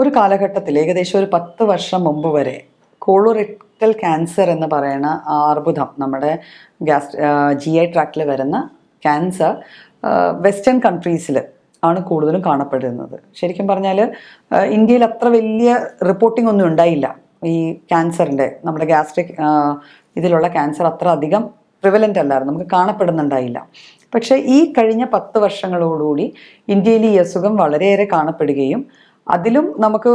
ഒരു കാലഘട്ടത്തിൽ ഏകദേശം ഒരു പത്ത് വർഷം മുമ്പ് വരെ കോളോറെക്ടൽ ക്യാൻസർ എന്ന് പറയുന്ന അർബുദം നമ്മുടെ ഗ്യാസ് ജി ഐ ട്രാക്റ്റിൽ വരുന്ന ക്യാൻസർ വെസ്റ്റേൺ കൺട്രീസിൽ ആണ് കൂടുതലും കാണപ്പെടുന്നത്. ശരിക്കും പറഞ്ഞാൽ ഇന്ത്യയിൽ അത്ര വലിയ റിപ്പോർട്ടിംഗ് ഒന്നും ഉണ്ടായില്ല. ഈ ക്യാൻസറിന്റെ നമ്മുടെ ഗ്യാസ്ട്രിക് ഇതിലുള്ള ക്യാൻസർ അത്ര അധികം പ്രിവലന്റ് അല്ലായിരുന്നു. നമുക്ക് കാണപ്പെടുന്നുണ്ടായില്ല. പക്ഷേ ഈ കഴിഞ്ഞ പത്ത് വർഷങ്ങളോടുകൂടി ഇന്ത്യയിൽ ഈ അസുഖം വളരെയേറെ കാണപ്പെടുകയും അതിലും നമുക്ക്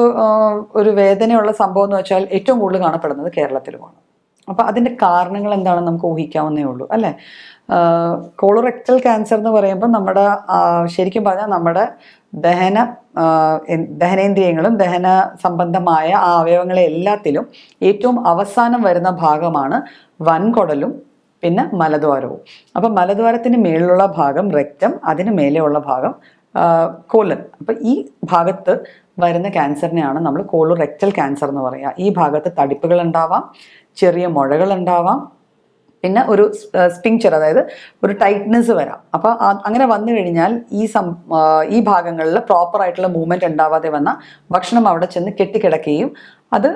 ഒരു വേദനയുള്ള സംഭവം എന്ന് വെച്ചാൽ ഏറ്റവും കൂടുതൽ കാണപ്പെടുന്നത് കേരളത്തിലുമാണ്. അപ്പോൾ അതിന്റെ കാരണങ്ങൾ എന്താണെന്ന് നമുക്ക് ഊഹിക്കാവുന്നേ ഉള്ളൂ അല്ലേ? കോളറക്ടൽ ക്യാൻസർ എന്ന് പറയുമ്പോൾ നമ്മുടെ ശരിക്കും പറഞ്ഞാൽ നമ്മുടെ ദഹന ദഹനേന്ദ്രിയങ്ങളും ദഹന സംബന്ധമായ ആ അവയവങ്ങളെ എല്ലാത്തിലും ഏറ്റവും അവസാനം വരുന്ന ഭാഗമാണ് വൻകുടലും പിന്നെ മലദ്വാരവും. അപ്പം മലദ്വാരത്തിന് മേളിലുള്ള ഭാഗം രക്തം അതിന് മേലെയുള്ള ഭാഗം കോലൻ അപ്പം ഈ ഭാഗത്ത് വരുന്ന ക്യാൻസറിനെയാണ് നമ്മൾ കോളോറെക്ടൽ ക്യാൻസർ എന്ന് പറയുക ഈ ഭാഗത്ത് തടിപ്പുകൾ ഉണ്ടാവാം ചെറിയ മുഴകൾ ഉണ്ടാവാം പിന്നെ ഒരു സ്പിങ്ചർ അതായത് ഒരു ടൈറ്റ്നെസ് വരാം. അപ്പോൾ അങ്ങനെ വന്നു കഴിഞ്ഞാൽ ഈ സം ഈ ഭാഗങ്ങളിൽ പ്രോപ്പർ ആയിട്ടുള്ള മൂവ്മെന്റ് ഉണ്ടാവാതെ വന്ന ഭക്ഷണം അവിടെ ചെന്ന് കെട്ടിക്കിടക്കുകയും അത്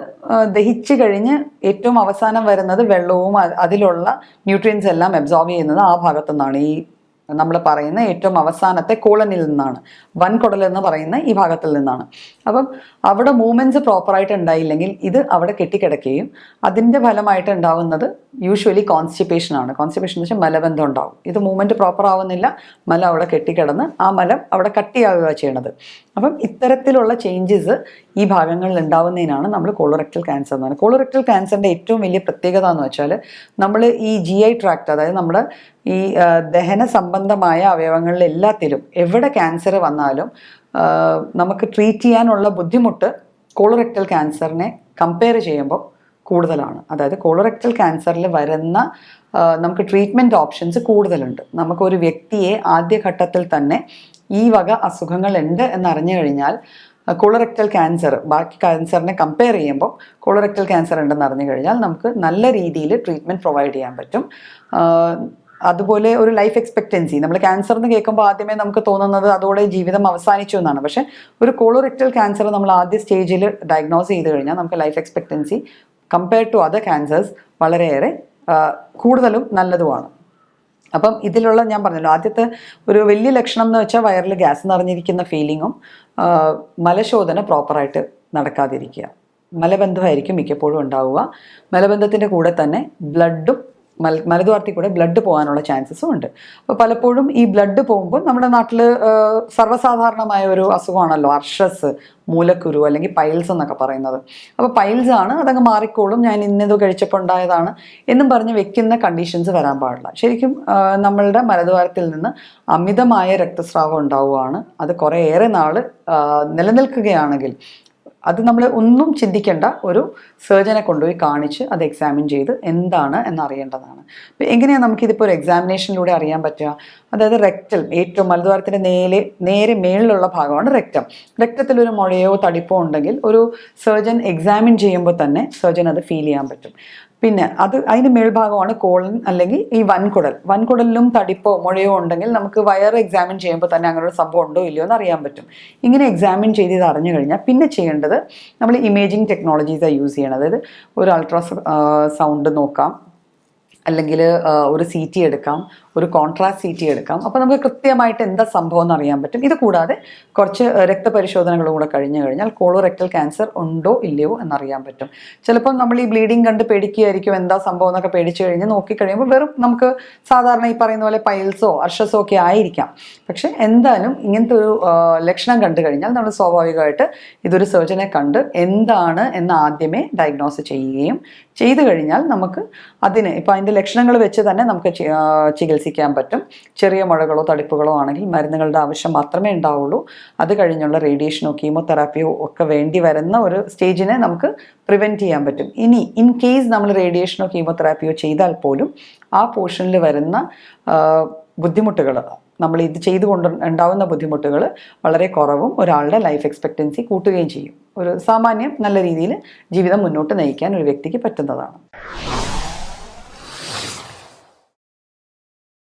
ദഹിച്ചു കഴിഞ്ഞ് ഏറ്റവും അവസാനം വരുന്നത് വെള്ളവും അതിലുള്ള ന്യൂട്രിയൻസ് എല്ലാം അബ്സോർവ് ചെയ്യുന്നത് ആ ഭാഗത്തു നിന്നാണ് ഈ നമ്മൾ പറയുന്ന ഏറ്റവും അവസാനത്തെ കോളനിൽ നിന്നാണ്. വൻകുടൽ എന്ന് പറയുന്ന ഈ ഭാഗത്തിൽ നിന്നാണ്. അപ്പം അവിടെ മൂവ്മെന്റ്സ് പ്രോപ്പറായിട്ട് ഉണ്ടായില്ലെങ്കിൽ ഇത് അവിടെ കെട്ടിക്കിടക്കുകയും അതിന്റെ ഫലമായിട്ട് ഉണ്ടാവുന്നത് യൂഷ്വലി കോൺസ്റ്റിപ്പേഷൻ ആണ്. കോൺസ്റ്റിപ്പേഷൻ എന്ന് വെച്ചാൽ മലബന്ധം ഉണ്ടാവും. ഇത് മൂവ്മെന്റ് പ്രോപ്പർ ആവുന്നില്ല. മല അവിടെ കെട്ടിക്കിടന്ന് ആ മലം അവിടെ കട്ടിയാവുക ചെയ്യണത്. അപ്പം ഇത്തരത്തിലുള്ള ചേഞ്ചസ് ഈ ഭാഗങ്ങളിൽ ഉണ്ടാവുന്നതിനാണ് നമ്മൾ കോളറക്ടൽ ക്യാൻസർ എന്ന് പറയുന്നത്. കോളറക്ടൽ ക്യാൻസറിന്റെ ഏറ്റവും വലിയ പ്രത്യേകത എന്ന് വെച്ചാൽ നമ്മൾ ഈ ജി ഐ ട്രാക്ട് അതായത് നമ്മുടെ ഈ ദഹന ദഹന സംബന്ധമായ അവയവങ്ങളിൽ എല്ലാത്തിലും എവിടെ ക്യാൻസർ വന്നാലും നമുക്ക് ട്രീറ്റ് ചെയ്യാനുള്ള ബുദ്ധിമുട്ട് കോളറക്റ്റൽ ക്യാൻസറിനെ കമ്പയർ ചെയ്യുമ്പോൾ കൂടുതലാണ്. അതായത് കോളറക്റ്റൽ ക്യാൻസറിൽ വരുന്ന നമുക്ക് ട്രീറ്റ്മെന്റ് ഓപ്ഷൻസ് കൂടുതലുണ്ട്. നമുക്കൊരു വ്യക്തിയെ ആദ്യഘട്ടത്തിൽ തന്നെ ഈ വക അസുഖങ്ങളുണ്ട് എന്നറിഞ്ഞു കഴിഞ്ഞാൽ കോളറക്റ്റൽ ക്യാൻസർ ബാക്കി ക്യാൻസറിനെ കമ്പയർ ചെയ്യുമ്പോൾ കോളറക്റ്റൽ ക്യാൻസർ ഉണ്ടെന്ന് അറിഞ്ഞു കഴിഞ്ഞാൽ നമുക്ക് നല്ല രീതിയിൽ ട്രീറ്റ്മെന്റ് പ്രൊവൈഡ് ചെയ്യാൻ പറ്റും. അതുപോലെ ഒരു ലൈഫ് എക്സ്പെക്റ്റൻസി നമ്മൾ ക്യാൻസർ എന്ന് കേൾക്കുമ്പോൾ ആദ്യമേ നമുക്ക് തോന്നുന്നത് അതോടെ ജീവിതം അവസാനിച്ചു എന്നാണ്. പക്ഷേ ഒരു കോളോറെക്ടൽ ക്യാൻസർ നമ്മൾ ആദ്യ സ്റ്റേജിൽ ഡയഗ്നോസ് ചെയ്ത് കഴിഞ്ഞാൽ നമുക്ക് life expectancy compare to other cancers വളരെയേറെ കൂടുതലും നല്ലതുമാണ്. അപ്പം ഇതിലുള്ള ഞാൻ പറഞ്ഞല്ലോ ആദ്യത്തെ ഒരു വലിയ ലക്ഷണം എന്ന് വെച്ചാൽ വയറിൽ ഗ്യാസ് നിറഞ്ഞിരിക്കുന്ന ഫീലിങ്ങും മലശോധന പ്രോപ്പറായിട്ട് നടക്കാതിരിക്കുക. മലബന്ധമായിരിക്കും മിക്കപ്പോഴും ഉണ്ടാവുക. മലബന്ധത്തിന്റെ കൂടെ തന്നെ ബ്ലഡും മൽ മലദ്വാരത്തിൽ കൂടെ ബ്ലഡ് പോകാനുള്ള ചാൻസസും ഉണ്ട്. അപ്പോൾ പലപ്പോഴും ഈ ബ്ലഡ് പോകുമ്പോൾ നമ്മുടെ നാട്ടിൽ സർവസാധാരണമായ ഒരു അസുഖമാണല്ലോ അർഷസ് മൂലക്കുരു അല്ലെങ്കിൽ പൈൽസ് എന്നൊക്കെ പറയുന്നത്. അപ്പോൾ പൈൽസ് ആണ് അതങ്ങ് മാറിക്കോളും ഞാൻ ഇന്നത് കഴിച്ചപ്പോൾ ഉണ്ടായതാണ് എന്നും പറഞ്ഞ് വെക്കുന്ന കണ്ടീഷൻസ് വരാൻ പാടില്ല. ശരിക്കും നമ്മളുടെ മലദ്വാരത്തിൽ നിന്ന് അമിതമായ രക്തസ്രാവം ഉണ്ടാവുകയാണ്. അത് കുറേയേറെ നാൾ നിലനിൽക്കുകയാണെങ്കിൽ അത് നമ്മൾ ഒന്നും ചിന്തിക്കേണ്ട ഒരു സർജനെ കൊണ്ടുപോയി കാണിച്ച് അത് എക്സാമിൻ ചെയ്ത് എന്താണ് എന്നറിയേണ്ടതാണ്. എങ്ങനെയാണ് നമുക്കിതിപ്പോൾ ഒരു എക്സാമിനേഷനിലൂടെ അറിയാൻ പറ്റുക? അതായത് റെക്റ്റൽ ഏറ്റവും മലദ്വാരത്തിന്റെ നേരെ നേരെ മേളിലുള്ള ഭാഗമാണ് റെക്റ്റം റെക്റ്റത്തിൽ ഒരു മുഴയോ തടിപ്പോ ഉണ്ടെങ്കിൽ ഒരു സർജൻ എക്സാമിൻ ചെയ്യുമ്പോൾ തന്നെ സർജൻ അത് ഫീൽ ചെയ്യാൻ പറ്റും. പിന്നെ അത് അതിന്റെ മേൽഭാഗമാണ് കോളൻ അല്ലെങ്കിൽ ഈ വൻകുടൽ. വൻകുടലിലും തടിപ്പോ മുഴയോ ഉണ്ടെങ്കിൽ നമുക്ക് വയർ എക്സാമിൻ ചെയ്യുമ്പോൾ തന്നെ അങ്ങനെ ഒരു സംഭവം ഉണ്ടോ ഇല്ലയോ എന്ന് അറിയാൻ പറ്റും. ഇങ്ങനെ എക്സാമിൻ ചെയ്ത് ഇത് അറിഞ്ഞു കഴിഞ്ഞാൽ പിന്നെ ചെയ്യേണ്ടത് നമ്മൾ ഇമേജിങ് ടെക്നോളജീസാണ് യൂസ് ചെയ്യണം. അതായത് ഒരു അൾട്രാ സൗണ്ട് നോക്കാം. അല്ലെങ്കിൽ ഒരു സി ടി എടുക്കാം. ഒരു കോൺട്രാസ്റ്റ് സി ടി എടുക്കാം. അപ്പോൾ നമുക്ക് കൃത്യമായിട്ട് എന്താ സംഭവം എന്ന് അറിയാൻ പറ്റും. ഇത് കൂടാതെ കുറച്ച് രക്തപരിശോധനകളും കൂടെ കഴിഞ്ഞു കഴിഞ്ഞാൽ കോളോറെക്ടൽ ക്യാൻസർ ഉണ്ടോ ഇല്ലയോ എന്നറിയാൻ പറ്റും. ചിലപ്പോൾ നമ്മൾ ഈ ബ്ലീഡിങ് കണ്ട് പേടിക്കുകയായിരിക്കും എന്താ സംഭവം എന്നൊക്കെ പേടിച്ചു കഴിഞ്ഞ് നോക്കിക്കഴിയുമ്പോൾ വെറും നമുക്ക് സാധാരണ ഈ പറയുന്ന പോലെ പൈൽസോ അർഷസോ ഒക്കെ ആയിരിക്കാം. പക്ഷേ എന്തായാലും ഇങ്ങനത്തെ ഒരു ലക്ഷണം കണ്ടു കഴിഞ്ഞാൽ നമ്മൾ സ്വാഭാവികമായിട്ട് ഇതൊരു സർജനെ കണ്ട് എന്താണ് എന്ന് ആദ്യമേ ഡയഗ്നോസ് ചെയ്യുകയും ചെയ്തു കഴിഞ്ഞാൽ നമുക്ക് അതിന് ഇപ്പോൾ അതിന്റെ ലക്ഷണങ്ങൾ വെച്ച് തന്നെ നമുക്ക് ചി- ആ, ചികിത്സിക്കാൻ പറ്റും. ചെറിയ മുഴകളോ തടിപ്പുകളോ ആണെങ്കിൽ മരുന്നുകളുടെ ആവശ്യം മാത്രമേ ഉണ്ടാവുള്ളൂ. അത് കഴിഞ്ഞുള്ള റേഡിയേഷനോ കീമോതെറാപ്പിയോ ഒക്കെ വേണ്ടി വരുന്ന ഒരു സ്റ്റേജിനെ നമുക്ക് പ്രിവെന്റ് ചെയ്യാൻ പറ്റും. ഇനി ഇൻ കേസ് നമ്മൾ റേഡിയേഷനോ കീമോതെറാപ്പിയോ ചെയ്താൽ പോലും ആ പോർഷനിൽ വരുന്ന ബുദ്ധിമുട്ടുകൾ നമ്മൾ ഇത് ചെയ്തുകൊണ്ട് ഉണ്ടാവുന്ന ബുദ്ധിമുട്ടുകൾ വളരെ കുറവും ഒരാളുടെ ലൈഫ് എക്സ്പെക്റ്റൻസി കൂട്ടുകയും ചെയ്യും. ഒരു സാമാന്യം നല്ല രീതിയിൽ ജീവിതം മുന്നോട്ട് നയിക്കാൻ ഒരു വ്യക്തിക്ക് പറ്റുന്നതാണ്.